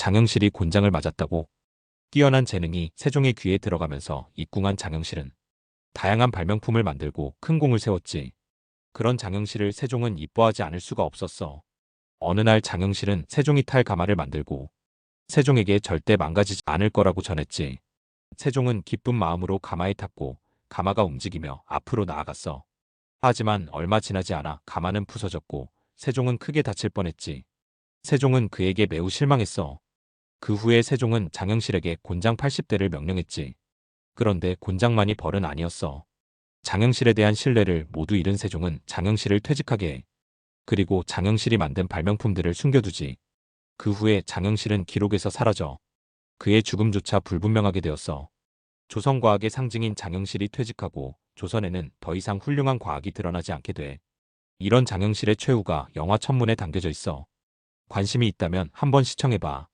장영실이 곤장을 맞았다고. 뛰어난 재능이 세종의 귀에 들어가면서 입궁한 장영실은 다양한 발명품을 만들고 큰 공을 세웠지. 그런 장영실을 세종은 이뻐하지 않을 수가 없었어. 어느 날 장영실은 세종이 탈 가마를 만들고 세종에게 절대 망가지지 않을 거라고 전했지. 세종은 기쁜 마음으로 가마에 탔고 가마가 움직이며 앞으로 나아갔어. 하지만 얼마 지나지 않아 가마는 부서졌고 세종은 크게 다칠 뻔했지. 세종은 그에게 매우 실망했어. 그 후에 세종은 장영실에게 곤장 80대를 명령했지. 그런데 곤장만이 벌은 아니었어. 장영실에 대한 신뢰를 모두 잃은 세종은 장영실을 퇴직하게 해. 그리고 장영실이 만든 발명품들을 숨겨두지. 그 후에 장영실은 기록에서 사라져. 그의 죽음조차 불분명하게 되었어. 조선과학의 상징인 장영실이 퇴직하고 조선에는 더 이상 훌륭한 과학이 드러나지 않게 돼. 이런 장영실의 최후가 영화 천문에 담겨져 있어. 관심이 있다면 한번 시청해봐.